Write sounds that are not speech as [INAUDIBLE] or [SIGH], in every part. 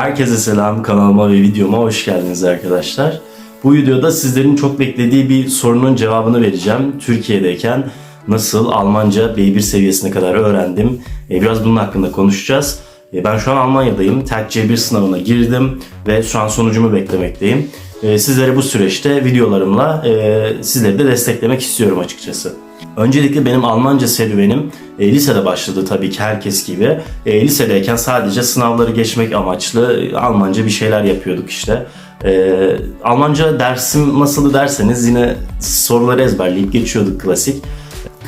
Herkese selam kanalıma ve videoma hoş geldiniz arkadaşlar. Bu videoda sizlerin çok beklediği bir sorunun cevabını vereceğim. Türkiye'deyken nasıl Almanca B1 seviyesine kadar öğrendim. E, Biraz bunun hakkında konuşacağız. E, Ben şu an Almanya'dayım. TELK C1 sınavına girdim ve şu an sonucumu beklemekteyim. E, Sizlere bu süreçte videolarımla sizleri de desteklemek istiyorum açıkçası. Öncelikle benim Almanca serüvenim e, lisede başladı tabii ki herkes gibi. E, lisedeyken sadece sınavları geçmek amaçlı e, Almanca bir şeyler yapıyorduk işte. E, Almanca dersim nasıldı derseniz yine soruları ezberleyip geçiyorduk klasik.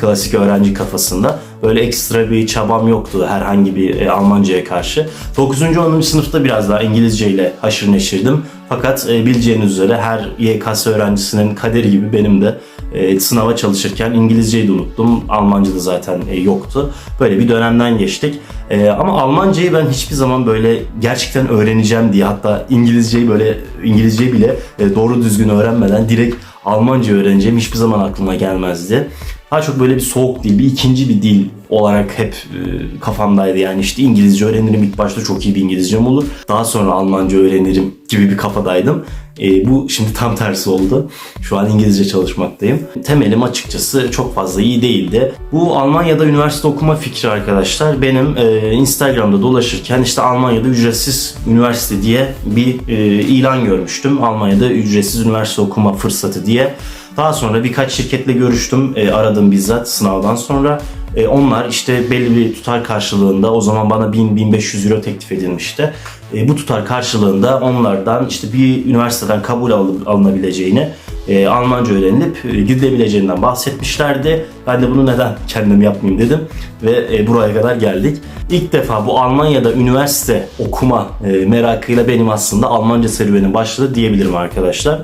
Klasik öğrenci kafasında. Böyle ekstra bir çabam yoktu herhangi bir e, Almanca'ya karşı. 9. 10. sınıfta biraz daha İngilizce ile haşır neşirdim. Fakat e, bileceğiniz üzere her YKS öğrencisinin kaderi gibi benim de e, sınava çalışırken İngilizceyi de unuttum. Almanca da zaten e, yoktu. Böyle bir dönemden geçtik. E, ama Almancayı ben hiçbir zaman böyle gerçekten öğreneceğim diye hatta İngilizceyi böyle İngilizceyi bile e, doğru düzgün öğrenmeden direkt Almanca öğreneceğim hiçbir zaman aklıma gelmezdi. Daha çok böyle bir soğuk dil, bir ikinci bir dil olarak hep e, kafamdaydı. Yani işte İngilizce öğrenirim ilk başta çok iyi bir İngilizcem olur. Daha sonra Almanca öğrenirim gibi bir kafadaydım. E, bu şimdi [LAUGHS] tam tersi oldu. Şu an İngilizce çalışmaktayım. Temelim açıkçası çok fazla iyi değildi. Bu Almanya'da üniversite okuma fikri arkadaşlar benim e, Instagram'da dolaşırken işte Almanya'da ücretsiz üniversite diye bir e, ilan görmüştüm. Almanya'da ücretsiz üniversite okuma fırsatı diye. Daha sonra birkaç şirketle görüştüm. E, aradım bizzat sınavdan sonra. E, onlar işte belli bir tutar karşılığında o zaman bana 1000-1500 euro teklif edilmişti. E, bu tutar karşılığında onlardan işte bir üniversiteden kabul alın- alınabileceğini, e, Almanca öğrenilip e, gidilebileceğinden bahsetmişlerdi. Ben de bunu neden kendim yapmayayım dedim ve e, buraya kadar geldik. İlk defa bu Almanya'da üniversite okuma e, merakıyla benim aslında Almanca serüvenim başladı diyebilirim arkadaşlar.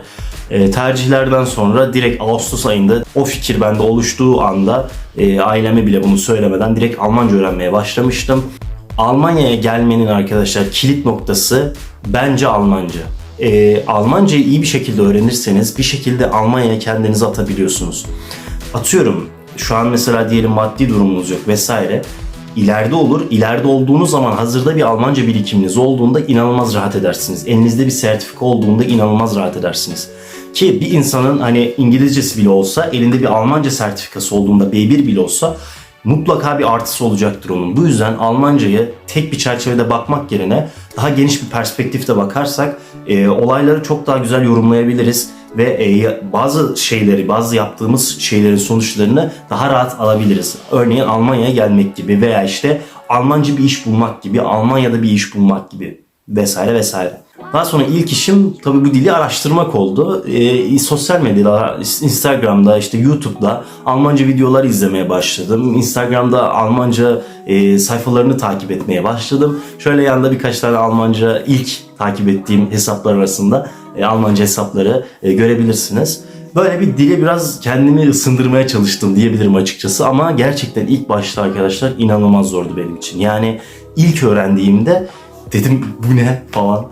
E, tercihlerden sonra direkt Ağustos ayında o fikir bende oluştuğu anda e, aileme bile bunu söylemeden direkt Almanca öğrenmeye başlamıştım. Almanya'ya gelmenin arkadaşlar kilit noktası bence Almanca. E, Almancayı iyi bir şekilde öğrenirseniz bir şekilde Almanya'ya kendinizi atabiliyorsunuz. Atıyorum şu an mesela diyelim maddi durumunuz yok vesaire. İleride olur. İleride olduğunuz zaman hazırda bir Almanca birikiminiz olduğunda inanılmaz rahat edersiniz. Elinizde bir sertifika olduğunda inanılmaz rahat edersiniz. Ki bir insanın hani İngilizcesi bile olsa elinde bir Almanca sertifikası olduğunda B1 bile olsa mutlaka bir artısı olacaktır onun. Bu yüzden Almancayı tek bir çerçevede bakmak yerine daha geniş bir perspektifte bakarsak e, olayları çok daha güzel yorumlayabiliriz ve e, bazı şeyleri, bazı yaptığımız şeylerin sonuçlarını daha rahat alabiliriz. Örneğin Almanya'ya gelmek gibi veya işte Almanca bir iş bulmak gibi, Almanya'da bir iş bulmak gibi vesaire vesaire. Daha sonra ilk işim tabii bu dili araştırmak oldu. Ee, sosyal medyada, Instagram'da, işte YouTube'da Almanca videolar izlemeye başladım. Instagram'da Almanca e, sayfalarını takip etmeye başladım. Şöyle yanında birkaç tane Almanca ilk takip ettiğim hesaplar arasında e, Almanca hesapları e, görebilirsiniz. Böyle bir dile biraz kendimi ısındırmaya çalıştım diyebilirim açıkçası ama gerçekten ilk başta arkadaşlar inanılmaz zordu benim için. Yani ilk öğrendiğimde dedim bu ne falan.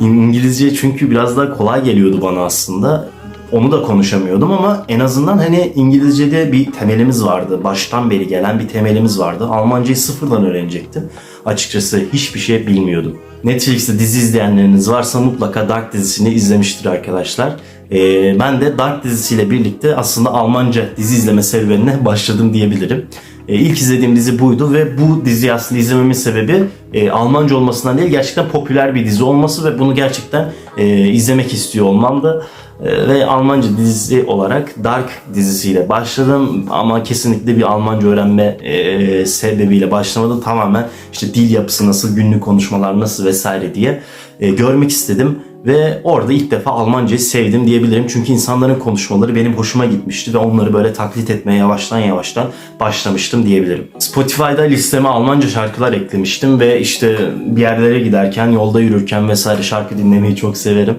İngilizce çünkü biraz daha kolay geliyordu bana aslında. Onu da konuşamıyordum ama en azından hani İngilizce'de bir temelimiz vardı. Baştan beri gelen bir temelimiz vardı. Almancayı sıfırdan öğrenecektim. Açıkçası hiçbir şey bilmiyordum. Netflix'te dizi izleyenleriniz varsa mutlaka Dark dizisini izlemiştir arkadaşlar. Ee, ben de Dark dizisiyle birlikte aslında Almanca dizi izleme serüvenine [LAUGHS] başladım diyebilirim. E, ilk izlediğim dizi buydu ve bu diziyi aslında izlememin sebebi e, Almanca olmasından değil gerçekten popüler bir dizi olması ve bunu gerçekten e, izlemek istiyor olmamdı. E, ve Almanca dizisi olarak Dark dizisiyle başladım ama kesinlikle bir Almanca öğrenme sebebiyle başlamadım. Tamamen işte dil yapısı nasıl, günlük konuşmalar nasıl vesaire diye görmek istedim. Ve orada ilk defa Almancayı sevdim diyebilirim. Çünkü insanların konuşmaları benim hoşuma gitmişti ve onları böyle taklit etmeye yavaştan yavaştan başlamıştım diyebilirim. Spotify'da listeme Almanca şarkılar eklemiştim ve işte bir yerlere giderken, yolda yürürken vesaire şarkı dinlemeyi çok severim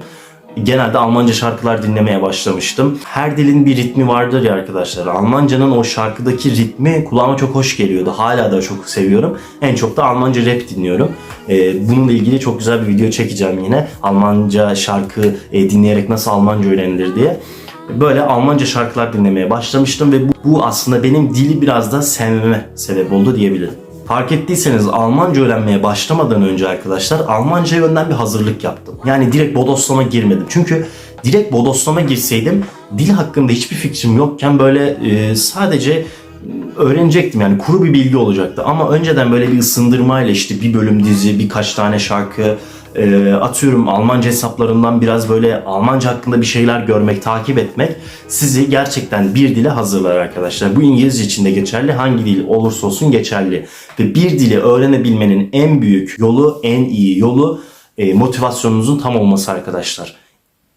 genelde Almanca şarkılar dinlemeye başlamıştım. Her dilin bir ritmi vardır ya arkadaşlar. Almancanın o şarkıdaki ritmi kulağıma çok hoş geliyordu. Hala da çok seviyorum. En çok da Almanca rap dinliyorum. Ee, bununla ilgili çok güzel bir video çekeceğim yine. Almanca şarkı e, dinleyerek nasıl Almanca öğrenilir diye. Böyle Almanca şarkılar dinlemeye başlamıştım ve bu, bu aslında benim dili biraz da sevmeme sebep oldu diyebilirim. Fark ettiyseniz Almanca öğrenmeye başlamadan önce arkadaşlar Almanca yönden bir hazırlık yaptım. Yani direkt bodoslama girmedim. Çünkü direkt bodoslama girseydim dil hakkında hiçbir fikrim yokken böyle e, sadece öğrenecektim yani kuru bir bilgi olacaktı. Ama önceden böyle bir ısındırmayla işte bir bölüm dizi, birkaç tane şarkı, e, atıyorum Almanca hesaplarından biraz böyle Almanca hakkında bir şeyler görmek, takip etmek sizi gerçekten bir dile hazırlar arkadaşlar. Bu İngilizce için de geçerli, hangi dil olursa olsun geçerli. Ve bir dili öğrenebilmenin en büyük yolu, en iyi yolu e, motivasyonunuzun tam olması arkadaşlar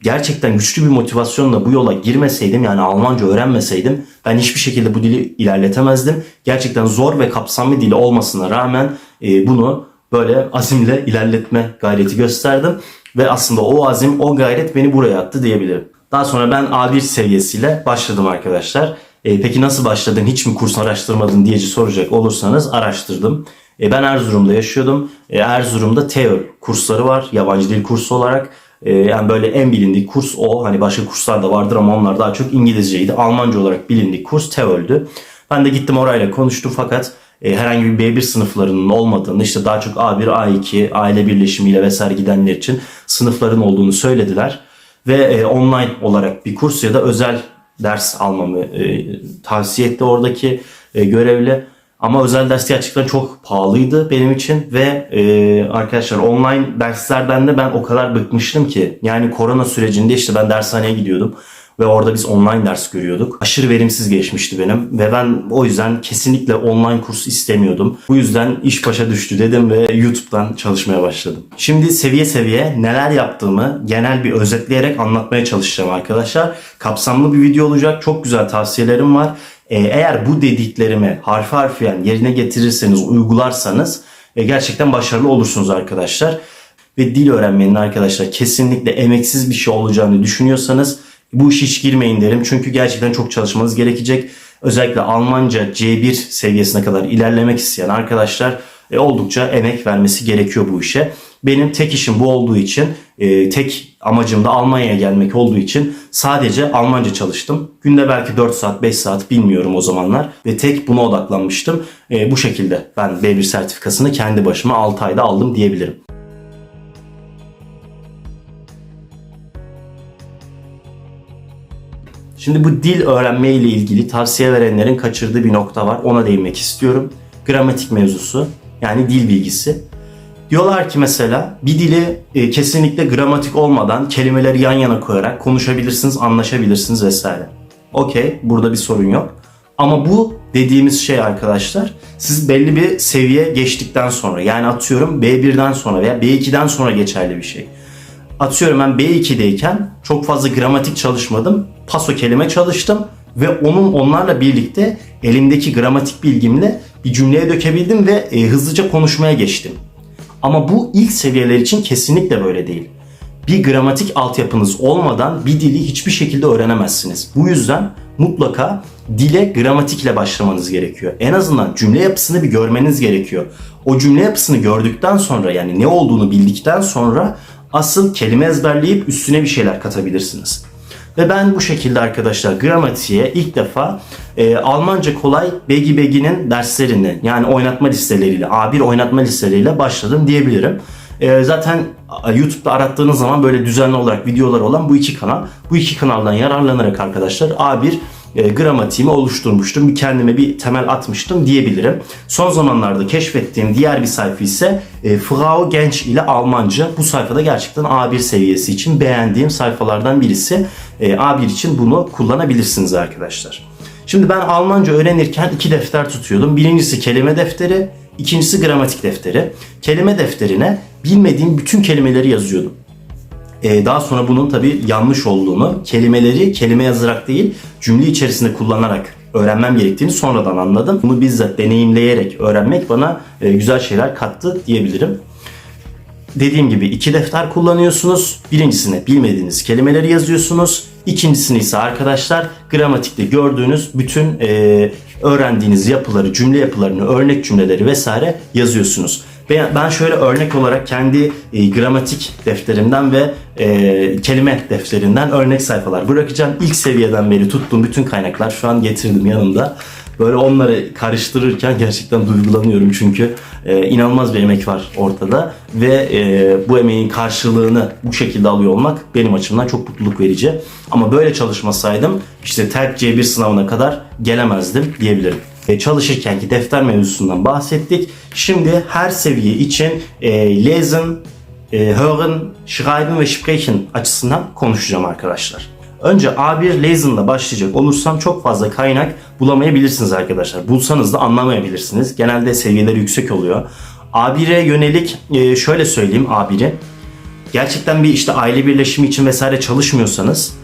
gerçekten güçlü bir motivasyonla bu yola girmeseydim yani Almanca öğrenmeseydim ben hiçbir şekilde bu dili ilerletemezdim. Gerçekten zor ve kapsamlı dili olmasına rağmen e, bunu böyle azimle ilerletme gayreti gösterdim. Ve aslında o azim, o gayret beni buraya attı diyebilirim. Daha sonra ben A1 seviyesiyle başladım arkadaşlar. E, peki nasıl başladın, hiç mi kurs araştırmadın diye soracak olursanız araştırdım. E, ben Erzurum'da yaşıyordum. E, Erzurum'da TEOL kursları var, yabancı dil kursu olarak. E, yani böyle en bilindik kurs o. Hani başka kurslar da vardır ama onlar daha çok İngilizceydi. Almanca olarak bilindik kurs TEOL'dü. Ben de gittim orayla konuştum fakat e, herhangi bir B1 sınıflarının olmadığını işte daha çok A1, A2, aile birleşimiyle vesaire gidenler için sınıfların olduğunu söylediler. Ve e, online olarak bir kurs ya da özel ders almamı e, tavsiye etti oradaki e, görevli. Ama özel ders gerçekten çok pahalıydı benim için ve e, arkadaşlar online derslerden de ben o kadar bıkmıştım ki yani korona sürecinde işte ben dershaneye gidiyordum ve orada biz online ders görüyorduk. Aşırı verimsiz geçmişti benim ve ben o yüzden kesinlikle online kurs istemiyordum. Bu yüzden iş başa düştü dedim ve YouTube'dan çalışmaya başladım. Şimdi seviye seviye neler yaptığımı genel bir özetleyerek anlatmaya çalışacağım arkadaşlar. Kapsamlı bir video olacak. Çok güzel tavsiyelerim var. Ee, eğer bu dediklerimi harfi harfiyen yerine getirirseniz, uygularsanız e, gerçekten başarılı olursunuz arkadaşlar. Ve dil öğrenmenin arkadaşlar kesinlikle emeksiz bir şey olacağını düşünüyorsanız bu işe hiç girmeyin derim. Çünkü gerçekten çok çalışmanız gerekecek. Özellikle Almanca C1 seviyesine kadar ilerlemek isteyen arkadaşlar e, oldukça emek vermesi gerekiyor bu işe. Benim tek işim bu olduğu için, e, tek amacım da Almanya'ya gelmek olduğu için sadece Almanca çalıştım. Günde belki 4 saat, 5 saat bilmiyorum o zamanlar ve tek buna odaklanmıştım. E, bu şekilde ben B1 sertifikasını kendi başıma 6 ayda aldım diyebilirim. Şimdi bu dil öğrenme ile ilgili tavsiye verenlerin kaçırdığı bir nokta var. Ona değinmek istiyorum. Gramatik mevzusu yani dil bilgisi. Diyorlar ki mesela bir dili e, kesinlikle gramatik olmadan kelimeleri yan yana koyarak konuşabilirsiniz, anlaşabilirsiniz vesaire. Okey, burada bir sorun yok. Ama bu dediğimiz şey arkadaşlar siz belli bir seviye geçtikten sonra yani atıyorum B1'den sonra veya B2'den sonra geçerli bir şey. Atıyorum ben B2'deyken çok fazla gramatik çalışmadım. Paso kelime çalıştım ve onun onlarla birlikte elimdeki gramatik bilgimle bir cümleye dökebildim ve e, hızlıca konuşmaya geçtim. Ama bu ilk seviyeler için kesinlikle böyle değil. Bir gramatik altyapınız olmadan bir dili hiçbir şekilde öğrenemezsiniz. Bu yüzden mutlaka dile gramatikle başlamanız gerekiyor. En azından cümle yapısını bir görmeniz gerekiyor. O cümle yapısını gördükten sonra yani ne olduğunu bildikten sonra asıl kelime ezberleyip üstüne bir şeyler katabilirsiniz. Ve ben bu şekilde arkadaşlar gramatiğe ilk defa e, Almanca kolay Begi Begi'nin derslerini yani oynatma listeleriyle A1 oynatma listeleriyle başladım diyebilirim. E, zaten YouTube'da arattığınız zaman böyle düzenli olarak videolar olan bu iki kanal. Bu iki kanaldan yararlanarak arkadaşlar A1 e, gramatiğimi oluşturmuştum. Kendime bir temel atmıştım diyebilirim. Son zamanlarda keşfettiğim diğer bir sayfa ise e, Frau Genç ile Almanca. Bu sayfada gerçekten A1 seviyesi için beğendiğim sayfalardan birisi. E, A1 için bunu kullanabilirsiniz arkadaşlar. Şimdi ben Almanca öğrenirken iki defter tutuyordum. Birincisi kelime defteri, ikincisi gramatik defteri. Kelime defterine bilmediğim bütün kelimeleri yazıyordum. Ee, daha sonra bunun tabi yanlış olduğunu, kelimeleri kelime yazarak değil cümle içerisinde kullanarak öğrenmem gerektiğini sonradan anladım. Bunu bizzat deneyimleyerek öğrenmek bana e, güzel şeyler kattı diyebilirim. Dediğim gibi iki defter kullanıyorsunuz. Birincisine bilmediğiniz kelimeleri yazıyorsunuz. İkincisini ise arkadaşlar gramatikte gördüğünüz bütün e, öğrendiğiniz yapıları, cümle yapılarını, örnek cümleleri vesaire yazıyorsunuz. Ben şöyle örnek olarak kendi e, gramatik defterimden ve e, kelime defterinden örnek sayfalar bırakacağım. İlk seviyeden beri tuttuğum bütün kaynaklar şu an getirdim yanımda. Böyle onları karıştırırken gerçekten duygulanıyorum çünkü e, inanılmaz bir emek var ortada ve e, bu emeğin karşılığını bu şekilde alıyor olmak benim açımdan çok mutluluk verici. Ama böyle çalışmasaydım işte TERK C1 sınavına kadar gelemezdim diyebilirim. E, çalışırkenki defter mevzusundan bahsettik. Şimdi her seviye için e, lesen, e, hören, schreiben ve sprechen açısından konuşacağım arkadaşlar. Önce A1 Lesen'la başlayacak olursam çok fazla kaynak bulamayabilirsiniz arkadaşlar. Bulsanız da anlamayabilirsiniz. Genelde seviyeleri yüksek oluyor. A1'e yönelik e, şöyle söyleyeyim A1'i. Gerçekten bir işte aile birleşimi için vesaire çalışmıyorsanız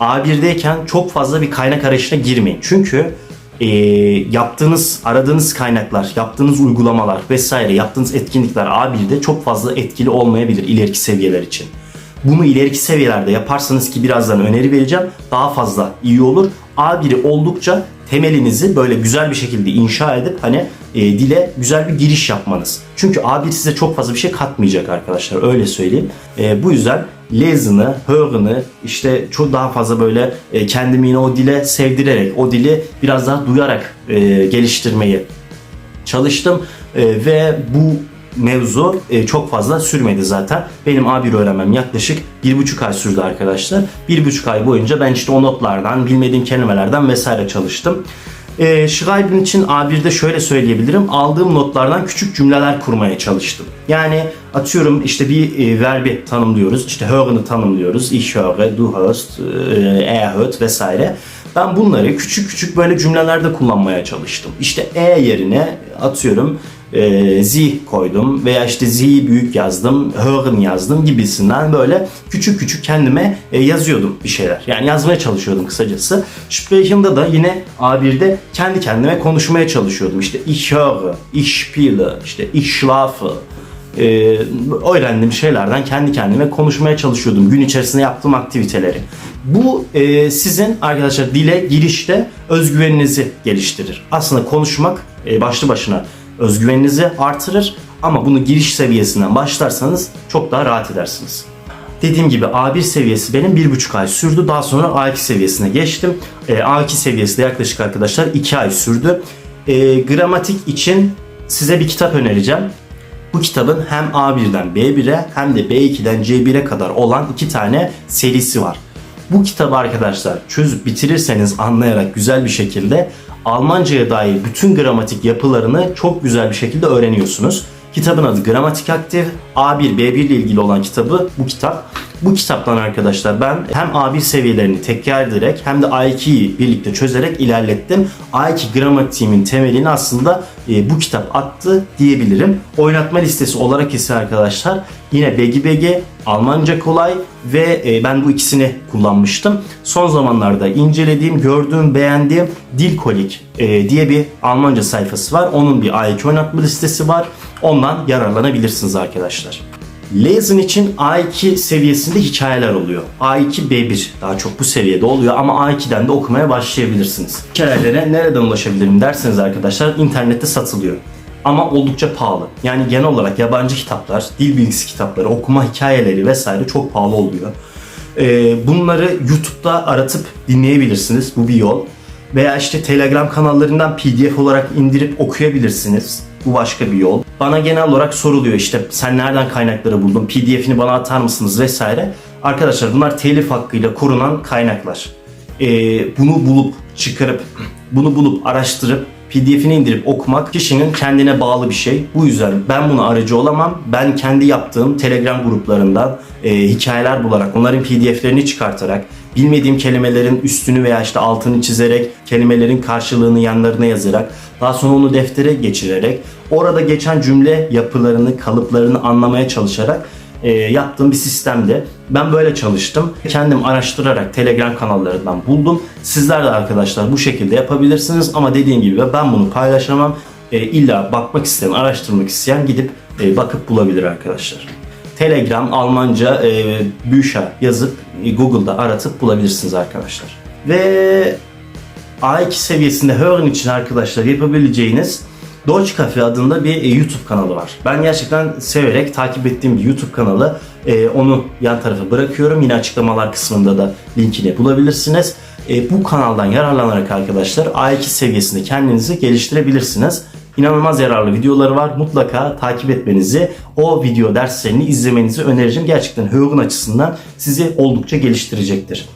A1'deyken çok fazla bir kaynak arayışına girmeyin. Çünkü e, yaptığınız, aradığınız kaynaklar, yaptığınız uygulamalar vesaire, yaptığınız etkinlikler A1'de çok fazla etkili olmayabilir ileriki seviyeler için. Bunu ileriki seviyelerde yaparsanız ki birazdan öneri vereceğim daha fazla iyi olur. A1'i oldukça temelinizi böyle güzel bir şekilde inşa edip hani e, dile güzel bir giriş yapmanız. Çünkü A1 size çok fazla bir şey katmayacak arkadaşlar öyle söyleyeyim. E, bu yüzden Lesen'ı, Hören'ı işte çok daha fazla böyle e, kendimi yine o dile sevdirerek, o dili biraz daha duyarak e, geliştirmeyi çalıştım E, ve bu mevzu e, çok fazla sürmedi zaten. Benim A1 öğrenmem yaklaşık bir buçuk ay sürdü arkadaşlar. Bir buçuk ay boyunca ben işte o notlardan, bilmediğim kelimelerden vesaire çalıştım. E, Schreiben için A1'de şöyle söyleyebilirim. Aldığım notlardan küçük cümleler kurmaya çalıştım. Yani atıyorum işte bir e, verbi tanımlıyoruz. İşte hören'ı tanımlıyoruz. Ich höre, du hörst, e, er hört vesaire. Ben bunları küçük küçük böyle cümlelerde kullanmaya çalıştım. İşte e yerine atıyorum e, sie koydum veya işte zie'yi büyük yazdım, hören yazdım gibisinden böyle küçük küçük kendime e, yazıyordum bir şeyler. Yani yazmaya çalışıyordum kısacası. Sprechen'da da yine A1'de kendi kendime konuşmaya çalışıyordum. İşte ich höre, ich spiele, işte ich schlafe, e, öğrendiğim şeylerden kendi kendime konuşmaya çalışıyordum gün içerisinde yaptığım aktiviteleri. Bu e, sizin arkadaşlar dile girişte özgüveninizi geliştirir. Aslında konuşmak e, başlı başına özgüveninizi artırır ama bunu giriş seviyesinden başlarsanız çok daha rahat edersiniz. Dediğim gibi A1 seviyesi benim 1,5 ay sürdü. Daha sonra A2 seviyesine geçtim. E, A2 seviyesi de yaklaşık arkadaşlar 2 ay sürdü. E, gramatik için size bir kitap önereceğim. Bu kitabın hem A1'den B1'e hem de B2'den C1'e kadar olan iki tane serisi var. Bu kitabı arkadaşlar çözüp bitirirseniz anlayarak güzel bir şekilde Almanca'ya dair bütün gramatik yapılarını çok güzel bir şekilde öğreniyorsunuz. Kitabın adı Gramatik Aktif. A1, B1 ile ilgili olan kitabı bu kitap. Bu kitaptan arkadaşlar ben hem A1 seviyelerini tekrar ederek hem de A2'yi birlikte çözerek ilerlettim. A2 gramatiğimin temelini aslında e, bu kitap attı diyebilirim. Oynatma listesi olarak ise arkadaşlar yine Begi, Almanca kolay ve e, ben bu ikisini kullanmıştım. Son zamanlarda incelediğim, gördüğüm, beğendiğim Dilkolik e, diye bir Almanca sayfası var. Onun bir A2 oynatma listesi var. Ondan yararlanabilirsiniz arkadaşlar. Lesen için A2 seviyesinde hikayeler oluyor. A2 B1 daha çok bu seviyede oluyor ama A2'den de okumaya başlayabilirsiniz. Hikayelere nereden ulaşabilirim derseniz arkadaşlar internette satılıyor. Ama oldukça pahalı. Yani genel olarak yabancı kitaplar, dil bilgisi kitapları, okuma hikayeleri vesaire çok pahalı oluyor. Ee, bunları YouTube'da aratıp dinleyebilirsiniz. Bu bir yol. Veya işte Telegram kanallarından PDF olarak indirip okuyabilirsiniz. Bu başka bir yol. Bana genel olarak soruluyor işte sen nereden kaynakları buldun, PDF'ini bana atar mısınız vesaire. Arkadaşlar bunlar telif hakkıyla korunan kaynaklar. Ee, bunu bulup çıkarıp, [CLEARS THROAT] bunu bulup araştırıp PDF'ini indirip okumak kişinin kendine bağlı bir şey. Bu yüzden ben buna aracı olamam. Ben kendi yaptığım Telegram gruplarından e, hikayeler bularak, onların PDF'lerini çıkartarak, bilmediğim kelimelerin üstünü veya işte altını çizerek, kelimelerin karşılığını yanlarına yazarak, daha sonra onu deftere geçirerek, orada geçen cümle yapılarını, kalıplarını anlamaya çalışarak e, yaptığım bir sistemde. Ben böyle çalıştım. Kendim araştırarak Telegram kanallarından buldum. Sizler de arkadaşlar bu şekilde yapabilirsiniz ama dediğim gibi ben bunu paylaşamam. E, illa bakmak isteyen, araştırmak isteyen gidip e, bakıp bulabilir arkadaşlar. Telegram, Almanca, e, Büşa yazıp e, Google'da aratıp bulabilirsiniz arkadaşlar. Ve A2 seviyesinde Hören için arkadaşlar yapabileceğiniz Deutsch Cafe adında bir e, YouTube kanalı var. Ben gerçekten severek takip ettiğim bir YouTube kanalı. E, onu yan tarafa bırakıyorum. Yine açıklamalar kısmında da linkini bulabilirsiniz. E, bu kanaldan yararlanarak arkadaşlar A2 seviyesinde kendinizi geliştirebilirsiniz. İnanılmaz yararlı videoları var. Mutlaka takip etmenizi, o video derslerini izlemenizi öneririm. Gerçekten Hören açısından sizi oldukça geliştirecektir.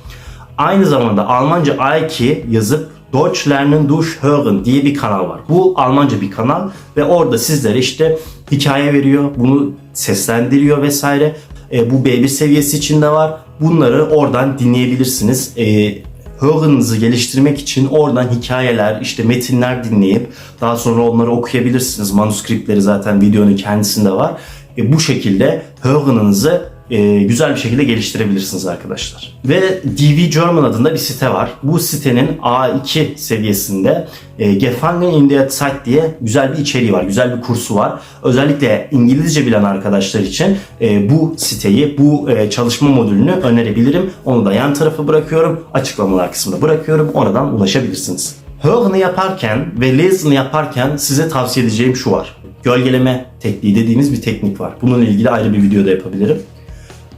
Aynı zamanda Almanca A2 yazıp Deutsch lernen durch Hören diye bir kanal var. Bu Almanca bir kanal ve orada sizlere işte hikaye veriyor, bunu seslendiriyor vesaire. E, bu B1 seviyesi için de var. Bunları oradan dinleyebilirsiniz. E, Hören'ınızı geliştirmek için oradan hikayeler, işte metinler dinleyip daha sonra onları okuyabilirsiniz. Manuskriptleri zaten videonun kendisinde var. E, bu şekilde Hören'ınızı e, güzel bir şekilde geliştirebilirsiniz arkadaşlar. Ve DV German adında bir site var. Bu sitenin A2 seviyesinde e, Gefangen in der Zeit diye güzel bir içeriği var. Güzel bir kursu var. Özellikle İngilizce bilen arkadaşlar için e, bu siteyi, bu e, çalışma modülünü önerebilirim. Onu da yan tarafa bırakıyorum. Açıklamalar kısmına bırakıyorum. Oradan ulaşabilirsiniz. Hören'ı yaparken ve Lesen'ı yaparken size tavsiye edeceğim şu var. Gölgeleme tekniği dediğimiz bir teknik var. Bununla ilgili ayrı bir video da yapabilirim.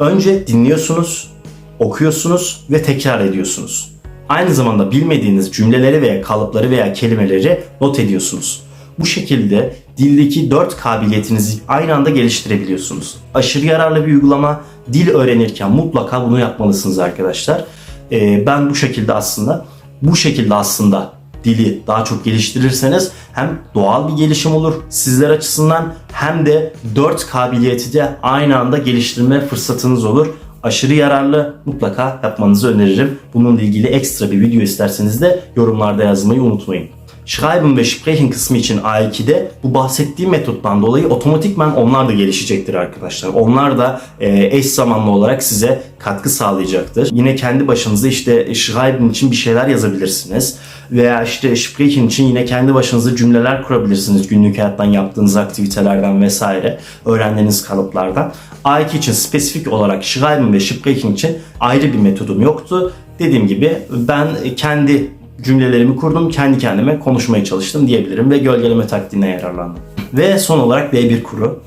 Önce dinliyorsunuz, okuyorsunuz ve tekrar ediyorsunuz. Aynı zamanda bilmediğiniz cümleleri veya kalıpları veya kelimeleri not ediyorsunuz. Bu şekilde dildeki dört kabiliyetinizi aynı anda geliştirebiliyorsunuz. Aşırı yararlı bir uygulama. Dil öğrenirken mutlaka bunu yapmalısınız arkadaşlar. Ee, ben bu şekilde aslında bu şekilde aslında dili daha çok geliştirirseniz hem doğal bir gelişim olur sizler açısından hem de dört kabiliyeti de aynı anda geliştirme fırsatınız olur. Aşırı yararlı mutlaka yapmanızı öneririm. Bununla ilgili ekstra bir video isterseniz de yorumlarda yazmayı unutmayın. Schreiben ve Sprechen kısmı için A2'de bu bahsettiğim metottan dolayı otomatikman onlar da gelişecektir arkadaşlar. Onlar da e, eş zamanlı olarak size katkı sağlayacaktır. Yine kendi başınıza işte Schreiben için bir şeyler yazabilirsiniz. Veya işte Sprechen için yine kendi başınıza cümleler kurabilirsiniz. Günlük hayattan yaptığınız aktivitelerden vesaire, öğrendiğiniz kalıplardan. A2 için spesifik olarak Schreiben ve Sprechen için ayrı bir metodum yoktu. Dediğim gibi ben kendi cümlelerimi kurdum, kendi kendime konuşmaya çalıştım diyebilirim ve gölgeleme taktiğine yararlandım. Ve son olarak B1 kuru.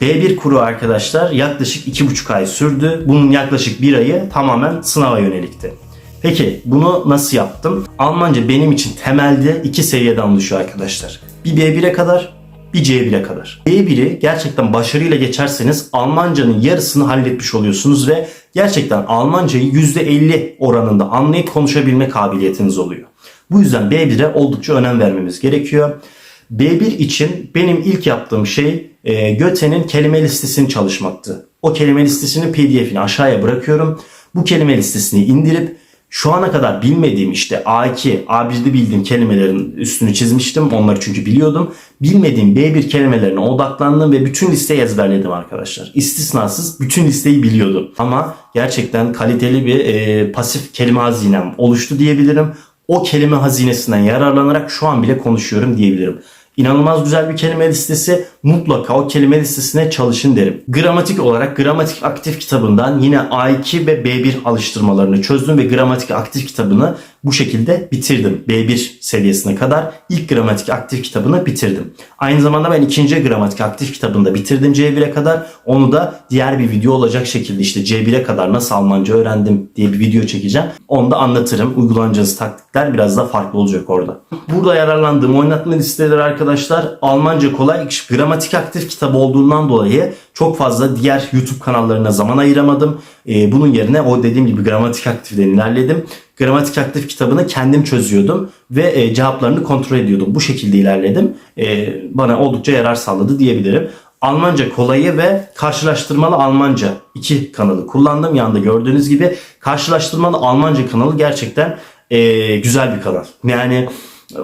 B1 kuru arkadaşlar yaklaşık 2,5 ay sürdü. Bunun yaklaşık bir ayı tamamen sınava yönelikti. Peki bunu nasıl yaptım? Almanca benim için temelde iki seviyeden oluşuyor arkadaşlar. Bir B1'e kadar, bir C1'e kadar. B1'i gerçekten başarıyla geçerseniz Almancanın yarısını halletmiş oluyorsunuz ve gerçekten Almancayı %50 oranında anlayıp konuşabilme kabiliyetiniz oluyor. Bu yüzden B1'e oldukça önem vermemiz gerekiyor. B1 için benim ilk yaptığım şey e, Göte'nin kelime listesini çalışmaktı. O kelime listesinin pdf'ini aşağıya bırakıyorum. Bu kelime listesini indirip şu ana kadar bilmediğim işte A2, A1'de bildiğim kelimelerin üstünü çizmiştim. Onları çünkü biliyordum. Bilmediğim B1 kelimelerine odaklandım ve bütün listeyi ezberledim arkadaşlar. İstisnasız bütün listeyi biliyordum. Ama gerçekten kaliteli bir e, pasif kelime hazinem oluştu diyebilirim. O kelime hazinesinden yararlanarak şu an bile konuşuyorum diyebilirim. İnanılmaz güzel bir kelime listesi. Mutlaka o kelime listesine çalışın derim. Gramatik olarak Gramatik Aktif kitabından yine A2 ve B1 alıştırmalarını çözdüm ve Gramatik Aktif kitabını bu şekilde bitirdim. B1 seviyesine kadar ilk Gramatik Aktif kitabını bitirdim. Aynı zamanda ben ikinci Gramatik Aktif kitabını da bitirdim C1'e kadar. Onu da diğer bir video olacak şekilde işte C1'e kadar nasıl Almanca öğrendim diye bir video çekeceğim. Onu da anlatırım. Uygulanacağınız taktikler biraz da farklı olacak orada. Burada yararlandığım oynatma listeleri arkadaşlar Almanca kolay gramatik aktif kitabı olduğundan dolayı çok fazla diğer YouTube kanallarına zaman ayıramadım. Ee, bunun yerine o dediğim gibi gramatik aktiften ilerledim. Gramatik aktif kitabını kendim çözüyordum ve e, cevaplarını kontrol ediyordum. Bu şekilde ilerledim. E, bana oldukça yarar sağladı diyebilirim. Almanca kolayı ve karşılaştırmalı Almanca iki kanalı kullandım. Yanında gördüğünüz gibi karşılaştırmalı Almanca kanalı gerçekten e, güzel bir kanal. Yani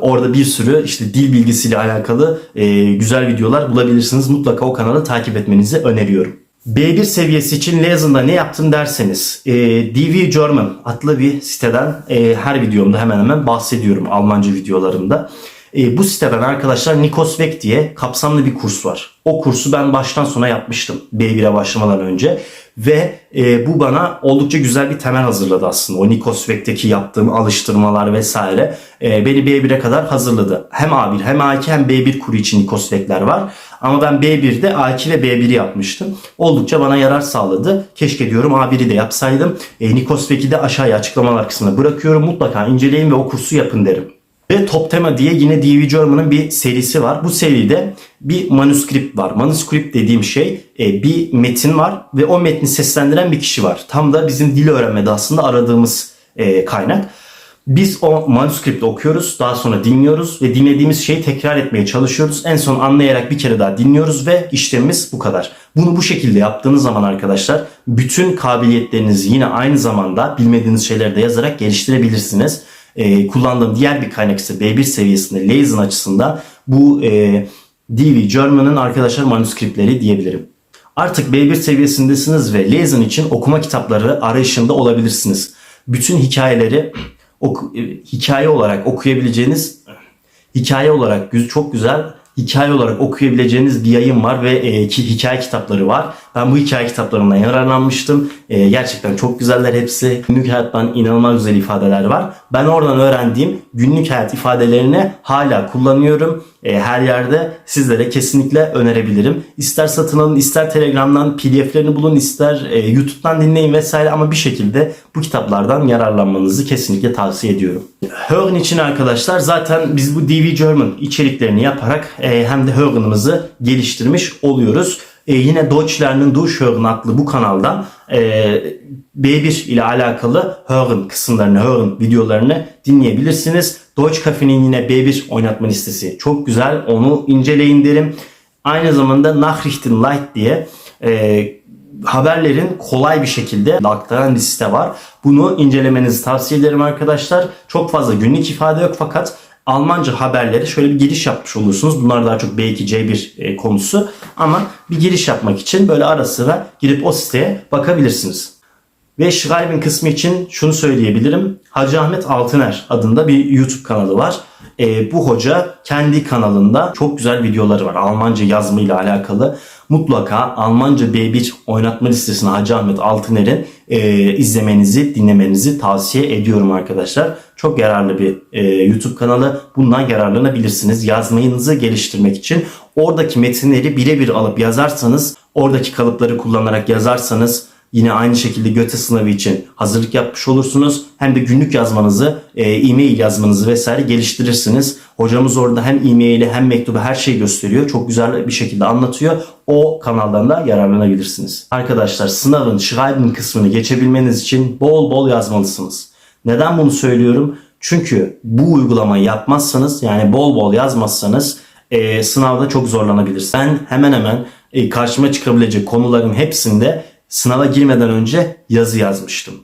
Orada bir sürü işte dil bilgisiyle alakalı e, güzel videolar bulabilirsiniz. Mutlaka o kanalı takip etmenizi öneriyorum. B1 seviyesi için Lesen'da ne yaptım derseniz e, DV German adlı bir siteden e, her videomda hemen hemen bahsediyorum Almanca videolarımda. E, bu siteden arkadaşlar Nikos Vek diye kapsamlı bir kurs var. O kursu ben baştan sona yapmıştım B1'e başlamadan önce. Ve e, bu bana oldukça güzel bir temel hazırladı aslında. O Nikosvek'teki yaptığım alıştırmalar vesaire e, beni B1'e kadar hazırladı. Hem A1 hem A2 hem B1 kuru için Nikosvek'ler var. Ama ben B1'de A2 ve B1'i yapmıştım. Oldukça bana yarar sağladı. Keşke diyorum A1'i de yapsaydım. E, Nikosvek'i de aşağıya açıklamalar kısmına bırakıyorum. Mutlaka inceleyin ve o kursu yapın derim. Ve Top Tema diye yine DV German'ın bir serisi var. Bu seride bir manuskript var. Manuskript dediğim şey e, bir metin var ve o metni seslendiren bir kişi var. Tam da bizim dil öğrenmede aslında aradığımız e, kaynak. Biz o manuskripti okuyoruz, daha sonra dinliyoruz ve dinlediğimiz şeyi tekrar etmeye çalışıyoruz. En son anlayarak bir kere daha dinliyoruz ve işlemimiz bu kadar. Bunu bu şekilde yaptığınız zaman arkadaşlar bütün kabiliyetlerinizi yine aynı zamanda bilmediğiniz şeyleri de yazarak geliştirebilirsiniz. Ee, kullandığım diğer bir kaynak ise B1 seviyesinde Lazen açısından bu e, DV German'ın arkadaşlar manuskriptleri diyebilirim. Artık B1 seviyesindesiniz ve Lazen için okuma kitapları arayışında olabilirsiniz. Bütün hikayeleri oku- e, hikaye olarak okuyabileceğiniz hikaye olarak çok güzel hikaye olarak okuyabileceğiniz bir yayın var ve e, ki, hikaye kitapları var. Ben bu hikaye kitaplarından yararlanmıştım. E, gerçekten çok güzeller hepsi. Günlük hayattan inanılmaz güzel ifadeler var. Ben oradan öğrendiğim günlük hayat ifadelerini hala kullanıyorum. E, her yerde sizlere kesinlikle önerebilirim. İster satın alın, ister Telegram'dan PDF'lerini bulun, ister e, YouTube'dan dinleyin vesaire ama bir şekilde bu kitaplardan yararlanmanızı kesinlikle tavsiye ediyorum. Hören için arkadaşlar zaten biz bu DV German içeriklerini yaparak e, hem de Hören'ımızı geliştirmiş oluyoruz. E, yine Deutschler'in Durchhören adlı bu kanaldan e, B1 ile alakalı Hören kısımlarını, Hören videolarını dinleyebilirsiniz. Deutsch Cafe'nin yine B1 oynatma listesi çok güzel. Onu inceleyin derim. Aynı zamanda Nachrichten Light diye e, haberlerin kolay bir şekilde aktaran bir site var. Bunu incelemenizi tavsiye ederim arkadaşlar. Çok fazla günlük ifade yok fakat Almanca haberlere şöyle bir giriş yapmış olursunuz. Bunlar daha çok B2, C1 e, konusu. Ama bir giriş yapmak için böyle ara sıra girip o siteye bakabilirsiniz. Ve Schreiben kısmı için şunu söyleyebilirim. Hacı Ahmet Altıner adında bir YouTube kanalı var. E, bu hoca kendi kanalında çok güzel videoları var. Almanca yazmayla alakalı. Mutlaka Almanca B1 oynatma listesine Hacı Ahmet Altıner'in e, izlemenizi, dinlemenizi tavsiye ediyorum arkadaşlar. Çok yararlı bir e, YouTube kanalı. Bundan yararlanabilirsiniz. Yazmayınızı geliştirmek için. Oradaki metinleri birebir alıp yazarsanız, oradaki kalıpları kullanarak yazarsanız Yine aynı şekilde GÖTE sınavı için hazırlık yapmış olursunuz. Hem de günlük yazmanızı, e, e-mail yazmanızı vesaire geliştirirsiniz. Hocamız orada hem e-maili hem mektubu her şeyi gösteriyor. Çok güzel bir şekilde anlatıyor. O kanaldan da yararlanabilirsiniz. Arkadaşlar sınavın Schreiben kısmını geçebilmeniz için bol bol yazmalısınız. Neden bunu söylüyorum? Çünkü bu uygulamayı yapmazsanız yani bol bol yazmazsanız e, sınavda çok zorlanabilirsiniz. Ben hemen hemen e, karşıma çıkabilecek konuların hepsinde sınava girmeden önce yazı yazmıştım.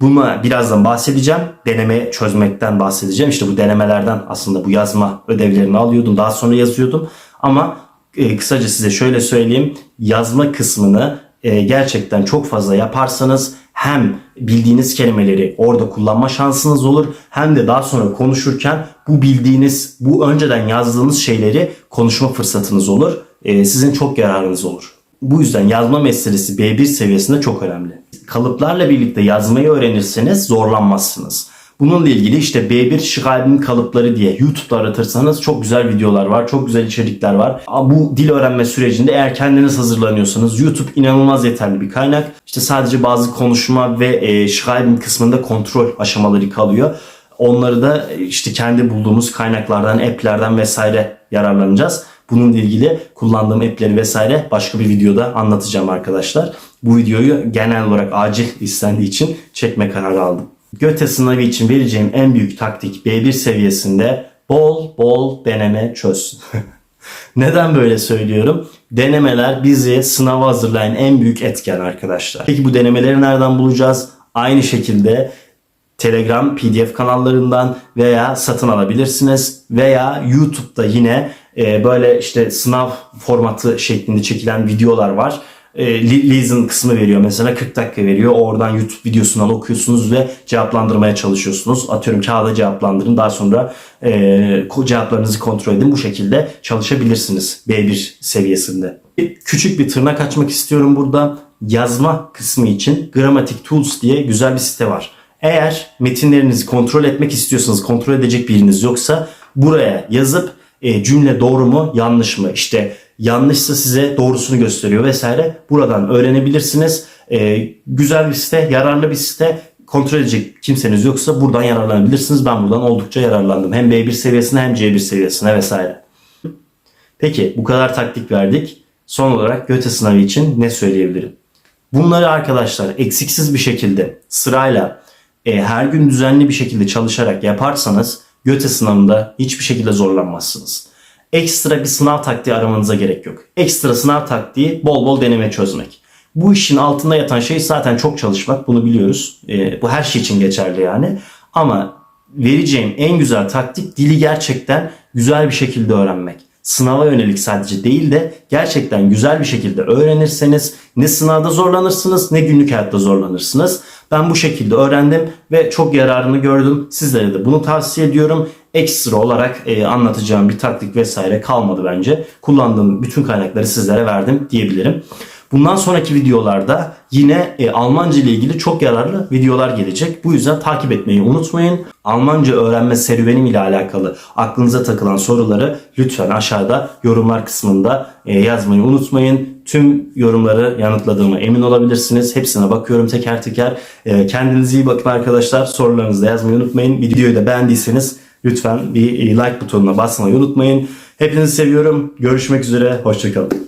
Buna birazdan bahsedeceğim. Deneme çözmekten bahsedeceğim. İşte bu denemelerden aslında bu yazma ödevlerini alıyordum. Daha sonra yazıyordum. Ama e, kısaca size şöyle söyleyeyim. Yazma kısmını e, gerçekten çok fazla yaparsanız hem bildiğiniz kelimeleri orada kullanma şansınız olur hem de daha sonra konuşurken bu bildiğiniz, bu önceden yazdığınız şeyleri konuşma fırsatınız olur. E, sizin çok yararınız olur. Bu yüzden yazma meselesi B1 seviyesinde çok önemli. Kalıplarla birlikte yazmayı öğrenirseniz zorlanmazsınız. Bununla ilgili işte B1 Schreiben kalıpları diye YouTube'da aratırsanız çok güzel videolar var, çok güzel içerikler var. Bu dil öğrenme sürecinde eğer kendiniz hazırlanıyorsanız YouTube inanılmaz yeterli bir kaynak. İşte sadece bazı konuşma ve e, Schreiben kısmında kontrol aşamaları kalıyor. Onları da işte kendi bulduğumuz kaynaklardan, app'lerden vesaire yararlanacağız. Bununla ilgili kullandığım app'leri vesaire başka bir videoda anlatacağım arkadaşlar. Bu videoyu genel olarak acil istendiği için çekme kararı aldım. GÖTE sınavı için vereceğim en büyük taktik B1 seviyesinde bol bol deneme çöz. [LAUGHS] Neden böyle söylüyorum? Denemeler bizi sınava hazırlayan en büyük etken arkadaşlar. Peki bu denemeleri nereden bulacağız? Aynı şekilde Telegram PDF kanallarından veya satın alabilirsiniz veya YouTube'da yine e, böyle işte sınav formatı şeklinde çekilen videolar var. E, Listen kısmı veriyor mesela 40 dakika veriyor. Oradan YouTube videosundan okuyorsunuz ve cevaplandırmaya çalışıyorsunuz. Atıyorum kağıda cevaplandırın. Daha sonra e, cevaplarınızı kontrol edin. Bu şekilde çalışabilirsiniz B1 seviyesinde. Küçük bir tırnak açmak istiyorum burada. yazma kısmı için Grammatic Tools diye güzel bir site var. Eğer metinlerinizi kontrol etmek istiyorsanız, kontrol edecek biriniz yoksa buraya yazıp e, cümle doğru mu, yanlış mı? İşte yanlışsa size doğrusunu gösteriyor vesaire. Buradan öğrenebilirsiniz. E, güzel bir site, yararlı bir site. Kontrol edecek kimseniz yoksa buradan yararlanabilirsiniz. Ben buradan oldukça yararlandım. Hem B1 seviyesine hem C1 seviyesine vesaire. Peki bu kadar taktik verdik. Son olarak GÖTE sınavı için ne söyleyebilirim? Bunları arkadaşlar eksiksiz bir şekilde sırayla e, her gün düzenli bir şekilde çalışarak yaparsanız GÖTE sınavında hiçbir şekilde zorlanmazsınız. Ekstra bir sınav taktiği aramanıza gerek yok. Ekstra sınav taktiği bol bol deneme çözmek. Bu işin altında yatan şey zaten çok çalışmak bunu biliyoruz. E, bu her şey için geçerli yani. Ama vereceğim en güzel taktik dili gerçekten güzel bir şekilde öğrenmek sınava yönelik sadece değil de gerçekten güzel bir şekilde öğrenirseniz ne sınavda zorlanırsınız ne günlük hayatta zorlanırsınız. Ben bu şekilde öğrendim ve çok yararını gördüm. Sizlere de bunu tavsiye ediyorum. Ekstra olarak e, anlatacağım bir taktik vesaire kalmadı bence. Kullandığım bütün kaynakları sizlere verdim diyebilirim. Bundan sonraki videolarda yine e, Almanca ile ilgili çok yararlı videolar gelecek. Bu yüzden takip etmeyi unutmayın. Almanca öğrenme serüvenim ile alakalı aklınıza takılan soruları lütfen aşağıda yorumlar kısmında e, yazmayı unutmayın. Tüm yorumları yanıtladığıma emin olabilirsiniz. Hepsine bakıyorum teker teker. E, kendinize iyi bakın arkadaşlar. Sorularınızı da yazmayı unutmayın. Videoyu da beğendiyseniz lütfen bir like butonuna basmayı unutmayın. Hepinizi seviyorum. Görüşmek üzere. Hoşçakalın.